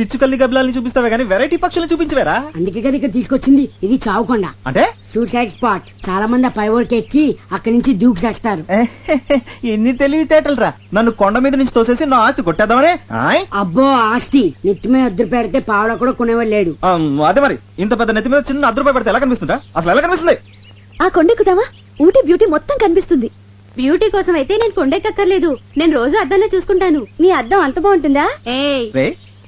పిచ్చుకల్ని గబ్బిలాల్ని చూపిస్తావే కానీ వెరైటీ పక్షులను చూపించవేరా? అందుకే కదా ఇక్కడ తీసుకొచ్చింది. ఇది చావుకొండ. అంటే? Suicide spot. చాలా మంది ఆ పైవోడికి ఎక్కి అక్కడి నుంచి దూకి చేస్తారు. ఎన్ని తెలివితేటలు రా. నన్ను కొండ మీద నుంచి తోసేసి నా ఆస్తి కొట్టేద్దామనే? ఆయ్? అబ్బో ఆస్తి. నెత్తి మీద వద్దు పెడితే పావడ కూడా కొనేవాడు లేడు. ఆ, అదే మరి. ఇంత పెద్ద నెత్తి మీద చిన్న అర్ధ రూపాయి పెడితే ఎలా కనిపిస్తుందా అసలు ఎలా కనిపిస్తుంది? ఆ కొండెక్కుతావా ఊటీ బ్యూటీ మొత్తం కనిపిస్తుంది. బ్యూటీ కోసం అయితే నేను కొండెక్కర్లేదు నేను రోజు అద్దంలో చూసుకుంటాను. నీ అద్దం అంత బాగుంటుందా? ఏ రే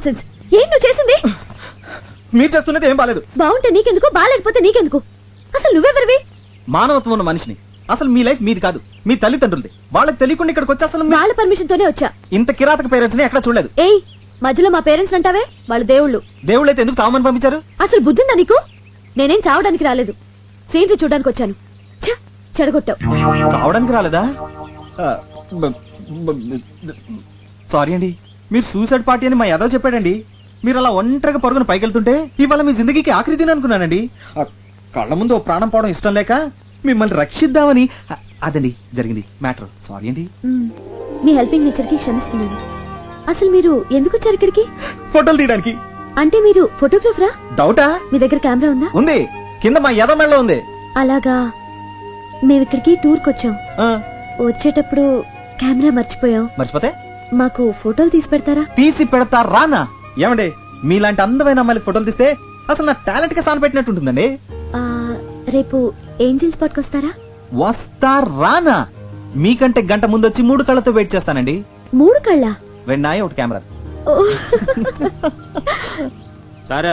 నాన్ సెన్స్ ఏం నువ్వు చేసింది? మీరు చేస్తున్నది ఏం బాలేదు. బాగుంటే నీకెందుకు? బాగాలేకపోతే నీకెందుకు? అసలు నువ్వెవరివి? మానవత్వం ఉన్న మనిషిని. అసలు మీ లైఫ్ మీది కాదు. మీ తల్లిదండ్రులది. వాళ్ళకి తెలియకుండా ఇక్కడికి వచ్చి అసలు మీ- వాళ్ళ పర్మిషన్ తోనే వచ్చా. ఇంత కిరాతక పేరెంట్స్ని ఎక్కడ చూడలేదు. ఏయ్ మధ్యలో మా పేరెంట్స్ అంటావే? వాళ్ళు దేవుళ్ళు. దేవుళ్ళైతే ఎందుకు చావమని పంపించారు? అసలు బుద్ధిందా నీకు? నేనేం చావడానికి రాలేదు. సీన్లు చూడడానికి వచ్చాను. ఛ, చెడగొట్టావు. చావడానికి రాలేదా? సారీ అండి. మీరు సూసైడ్ పార్టీ అని మా ఎదవ చెప్పాడండి. మీరు అలా ఒంటరిగా పరుగున పైకెళ్తుంటే ఇవాళ మీ జిందగీకి ఆఖరి దిన అనుకున్నానండి. ఆ, కళ్ళ ముందు ఓ ప్రాణం పోవడం ఇష్టం లేక మిమ్మల్ని రక్షిద్దామని అదండి జరిగింది. మ్యాటర్. సారీ అండి. మ్, మీ హెల్పింగ్ నేచర్కి క్షమిస్తున్నాను. అసలు మీరు ఎందుకు వచ్చారు ఇక్కడికి? ఫోటోలు తీయడానికి. అంటే మీరు ఫోటోగ్రాఫరా? డౌటా? మీ దగ్గర కెమెరా ఉందా? ఉంది. కింద మా ఎద మెళ్ళలో ఉంది. అలాగా. మేము ఇక్కడికి టూర్కి వచ్చాం. ఆ, వచ్చేటప్పుడు కెమెరా మర్చిపోయాం. మర్చిపోతే? మాకు ఫోటోలు తీసి పెడతారా? తీసి పెడతా రానా? ఏమండి మీలాంటి అందమైన అమ్మాయిలు ఫోటోలు తీస్తే అసలు నా టాలెంట్కి సాన పెట్టినట్టు ఉంటుందండి ఆ, రేపు ఏంజిల్ స్పాట్కి వస్తారా? వస్తా రానా? మీకంటే గంట ముందు వచ్చి మూడు కళ్ళతో వెయిట్ చేస్తానండి. మూడు కళ్ళ? వెన్నాయి ఒకటి కెమెరా. సార్.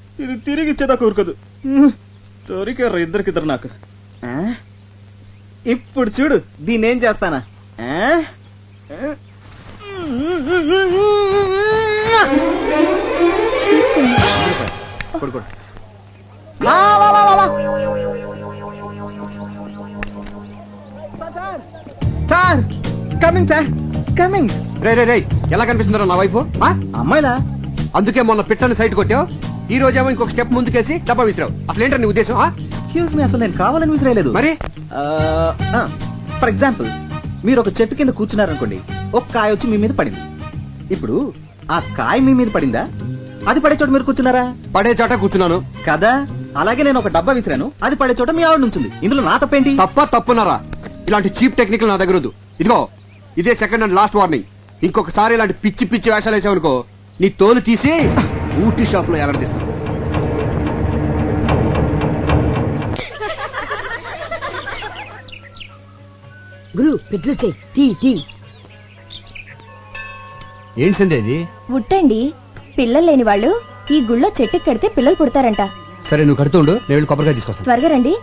ఇది తిరిగి ఇచ్చేదా కూరుకోదు మ్మ్. దొరికారు ఇద్దరికిద్దరు నాకు? ఇప్పుడు చూడు దీన్ని ఏం చేస్తానా? ఆ? కొడు, కొడు. లా, లా, లా, లా, లా. సార్. కమింగ్ సార్ కమింగ్ రే రే రే ఎలా కనిపిస్తుందో నా వైఫ్? అమ్మాయిలా? అందుకే మొన్న పిట్టని సైట్ కొట్టావు? ఈ రోజేమో ఇంకొక స్టెప్ ముందుకేసి డబ్బా విసిరావు. అసలు ఏంటో నీ ఉద్దేశం? ఎక్స్క్యూజ్ మీ అసలు నేను కావాలని విసిరేయలేదు. మరి? ఫర్ ఎగ్జాంపుల్ మీరు ఒక చెట్టు కింద కూర్చున్నారనుకోండి ఒక కాయ వచ్చి మీ మీద పడింది. ఇప్పుడు ఆ కాయ మీ మీద పడిందా? అది పడే చోట మీరు కూర్చున్నారా? పడే చోట కూర్చున్నాను. కదా? అలాగే నేను ఒక డబ్బా విసిరాను అది పడే చోట మీ ఆవిడ నుంచింది. ఇందులో నా తప్పేంటి? తప్ప తప్పున్నారా? ఇలాంటి చీప్ టెక్నిక్ నా దగ్గర ఇదిగో ఇదే సెకండ్ అండ్ లాస్ట్ వార్నింగ్ ఇంకొకసారి ఇలాంటి పిచ్చి పిచ్చి వేషాలు వేసావనుకో నీ తోలు తీసి ఊటీ షాప్లో ఎలాడదీస్తాను గురు పెట్లు చెయ్యి తీ తీ. ఏంటి ఇది? ఉట్టండి. పిల్లలు లేని వాళ్ళు ఈ గుళ్ళో చెట్టుకి కడితే పిల్లలు పుడతారంట. సరే నువ్వు కడుతుండు నేను వెళ్ళి కొబ్బరికాయ తీసుకొస్తాను. త్వరగా రండి.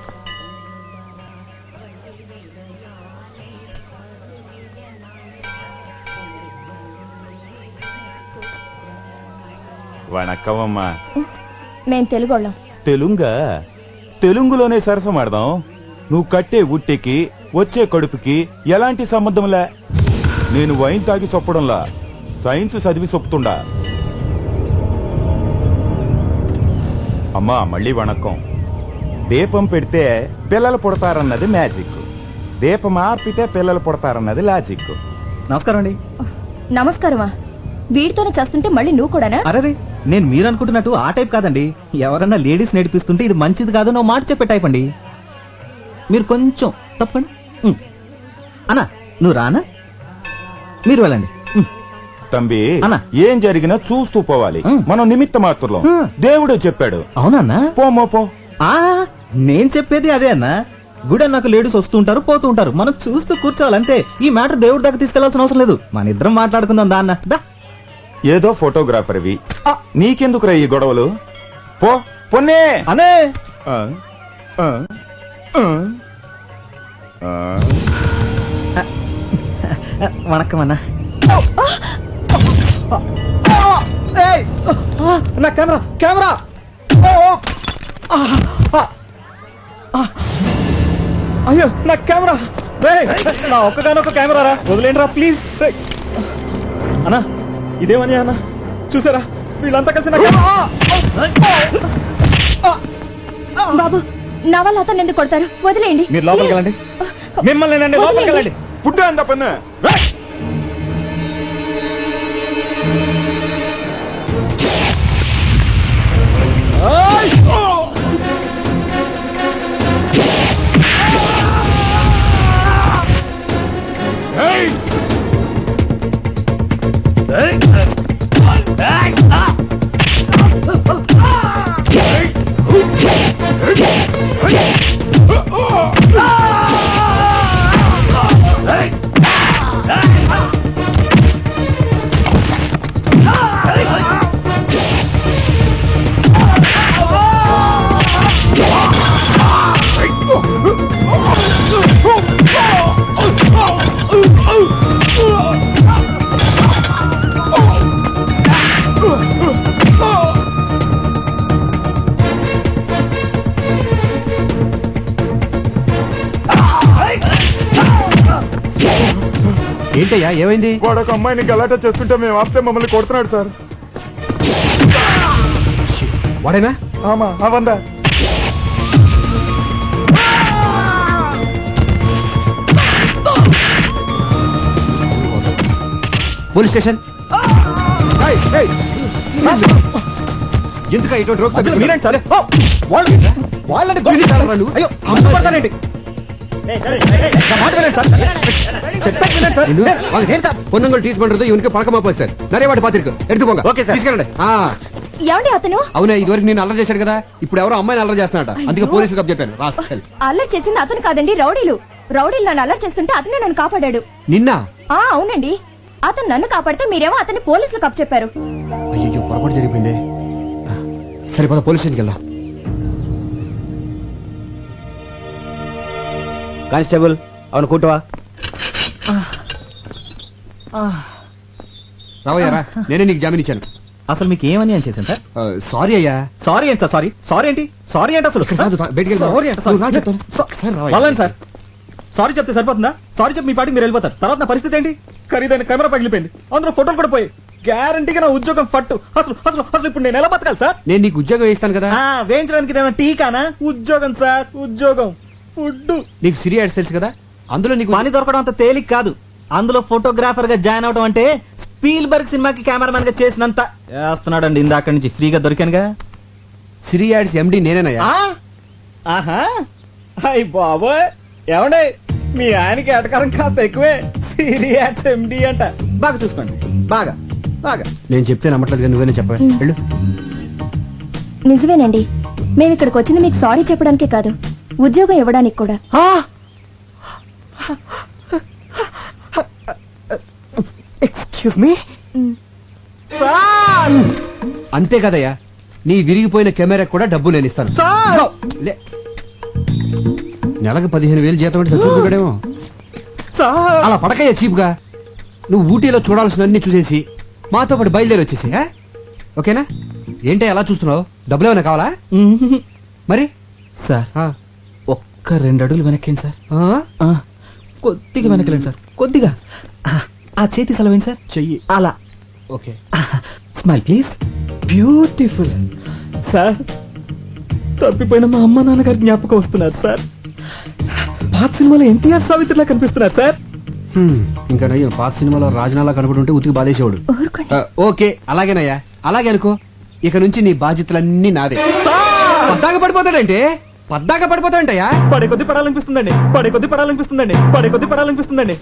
వణక్కం అమ్మా మేం తెలుగోళ్ళం. తెలుంగా? తెలుగులోనే సరసమాడదాం నువ్వు కట్టే ఉట్టెకి వచ్చే కడుపుకి ఎలాంటి సంబంధంలే నేను వైన్ తాగి చొప్పడంలా సైన్స్ చదివి చొప్పుతుండా. అమ్మా మళ్ళీ వణక్కం. దీపం పెడితే పిల్లలు పుడతారన్నది మ్యాజిక్. దీపం ఆర్పితే పిల్లలు పుడతారన్నది లాజిక్. నమస్కారం అండి. నమస్కారమా? వీడితోనే చేస్తుంటే మళ్ళీ నువ్వు కూడానా? అరే నేను మీరు అనుకుంటున్నట్టు ఆ టైప్ కాదండి. ఎవరన్నా లేడీస్ నడిపిస్తుంటే ఇది మంచిది కాదు నువ్వు మాట చెప్పే టైప్ అండి. మీరు కొంచెం తప్పండి. అన్నా నువ్వు రానా? మీరు వెళ్ళండి. తంబి. ఏం జరిగినా చూస్తూ పోవాలి. మనం నిమిత్త మాత్రం. దేవుడే చెప్పాడు. అవునన్నా పోమో పో. ఆ నేను చెప్పేది అదే అన్నా. గుడి అన్నాక లేడీస్ వస్తూ ఉంటారు పోతూ ఉంటారు. మనం చూస్తూ కూర్చోవాలి అంతే. ఈ మ్యాటర్ దేవుడి దాకా తీసుకెళ్ళాల్సిన అవసరం లేదు. మన ఇద్దరం మాట్లాడుకుందాం దా అన్న. దా. ఏదో ఫోటోగ్రాఫర్ ఇవి నీకెందుకురా ఈ గొడవలు? పో పొన్నే! అనే! ఏయ్! ఆ, నా కెమెరా కెమెరా! ఓ, ఓ! ఆ, ఆ, ఆ. అయ్యో నా కెమెరా. రేయ్, నా ఒక్కగానొక్క కెమెరా రా వదిలేండి రా ప్లీజ్. అన్నా. ఇదేమని అన్న? చూసారా? వీళ్ళంతా కలిసి! బాబు నా వల్ల అతను ఎందుకు కొడతారు? వదిలేయండి. మీరు లోపలికి వెళ్ళండి. మిమ్మల్ని లోపలికి వెళ్ళండి. పుట్టు అంత పన్ను. ఏంటయ్యా ఏమైంది? వాడు ఒక అమ్మాయిని గలాటా చేస్తుంటే మేము ఆపితే మమ్మల్ని కొడుతున్నాడు సార్. వాడేనా? ఆమా అవందా పోలీస్ స్టేషన్. ఎందుకా ఇటువంటి రోగ్ మధ్యలో మీరేంటి సార్? ఓ, వాళ్ళు వాళ్ళని? అయ్యో అమ్మ పడతానేంటి பொண்ணுங்கள் டீஸ் பண்றது இவனுக்கு பழக்கமா போச்சு சார் நிறைய వాటి పాత్రిక ఎడుతు పోంగ ఓకే సార్. తీసుకెళ్ళండి ఆ, ఏమండి అతను అవునా ఇదివరకు నేను అల్లరి చేశాడు కదా ఇప్పుడు ఎవరో అమ్మాయిని అల్లరి చేస్తున్నాడ అందుకే పోలీసులకు అప్ చెప్పాను రాస్కల్ అల్లరి చేసింది అతను కాదండి రౌడీలు రౌడీలు నన్ను అల్లరి చేస్తుంటే అతనే నన్ను కాపాడాడు నిన్న ఆ అవునండి అతను నన్ను కాపాడితే మీరేమో అతన్ని పోలీసులకు అప్పచెప్పారు అయ్యో పొరపాటు జరిగిపోయింది ఆ, సరిపోదా పోలీస్ స్టేషన్కి వెళ్దాం కానిస్టేబుల్ అవును కూటవా రావయ్యారా నేనే నీకు జామీన్ ఇచ్చాను. అసలు మీకు ఏమని అని చేశాను సార్? సారీ అయ్యా. సారీ ఏంటి సార్ సారీ? సారీ ఏంటి? సారీ ఏంటి అసలు? బయటికి. సారీ సారీ సార్ చెప్తే సరిపోతుందా? సారీ చెప్పి మీ పాటికి మీరు వెళ్ళిపోతారు. తర్వాత నా పరిస్థితి ఏంటి? ఖరీదైన కెమెరా పగిలిపోయింది అందులో ఫోటోలు కూడా పోయి గ్యారంటీగా నా ఉద్యోగం ఫట్టు. అసలు అసలు అసలు ఇప్పుడు నేను ఎలా బతకాలి సార్? నేను నీకు ఉద్యోగం వేస్తాను కదా. ఆ, వేయించడానికి ఇదేమైనా టీకానా ఉద్యోగం సార్ ఉద్యోగం. ఫుడ్ నీకు సిరి యాడ్స్ తెలుసు కదా? అందులో నీకు పని దొరకడం అంత తేలిక కాదు. అందులో ఫోటోగ్రాఫర్గా జాయిన్ అవడం అంటే స్పీల్ బర్గ్ సినిమాకి కెమెరామెన్గా చేసినంత చేస్తున్నాడండి ఇందాక నుంచి ఫ్రీగా దొరికానుగా. సిరి యాడ్స్ ఎండి నేనేనయ్యా. ఆ? ఆహా. అయ్ బాబోయ్. ఏమండే? మీ ఆయనకి ఎటకారం కాస్త ఎక్కువే. సీరియస్ ఎండి అంట. బాగా చూసుకోండి. బాగా. బాగా. నేను చెప్తే నమ్మట్లేదు కానీ నువ్వేనే చెప్పా వెళ్ళు. నిజమేనండి. మేము ఇక్కడికి వచ్చింది మీకు సారీ చెప్పడానికే కాదు. ఉద్యోగం ఇవ్వడానికి కూడా. Excuse me sir! అంతే కదయ్యా. నీ విరిగిపోయిన కెమెరా కూడా డబ్బు నేను ఇస్తాను. సార్! లే. నెలకు పదిహేను వేలు జీతం అంటే చచ్చుకుంటాడేమో సార్! అలా పడకయ్యా చీప్గా. నువ్వు ఊటీలో చూడాల్సినవన్నీ చూసేసి మాతో పాటు బయలుదేరి వచ్చేసి ఆ? ఓకేనా? ఏంటి అలా చూస్తున్నావు? డబ్బులు ఏమైనా కావాలా? మరి? సార్. ఆ. ఒక్క రెండు అడుగులు వెనక్కిండి సార్. ఆ? ఆ, కొద్దిగా వెనకలేండి సార్. కొద్దిగా. ఆ, ఆ చేతి సెలవేండి సార్? చెయ్యి. అలా. Okay. Smile please. Beautiful. Sir తప్పిపోయిన మా అమ్మ నాన్నగారి జ్ఞాపకం వస్తున్నారు సార్. పాత సినిమాలో ఎన్టీఆర్ సావిత్రిలా కనిపిస్తున్నారు సార్. హ్మ్, ఇంకా నయ్యం పాత సినిమాలో రాజనాలా కనబడుంటే ఉతికి బాధేసేవాడు. ఆ, ఓకే అలాగేనయ్యా అలాగే అనుకో. ఇక నుంచి నీ బాధ్యతలన్నీ నాదే పద్దాక పడిపోతాడంటే? పద్దాక పడిపోతాడంటయ్యా పడే కొద్ది పడాలనిపిస్తుందండి. పడే కొద్ది పడాలనిపిస్తుందండి. పడే కొద్ది పడాలనిపిస్తుందండి.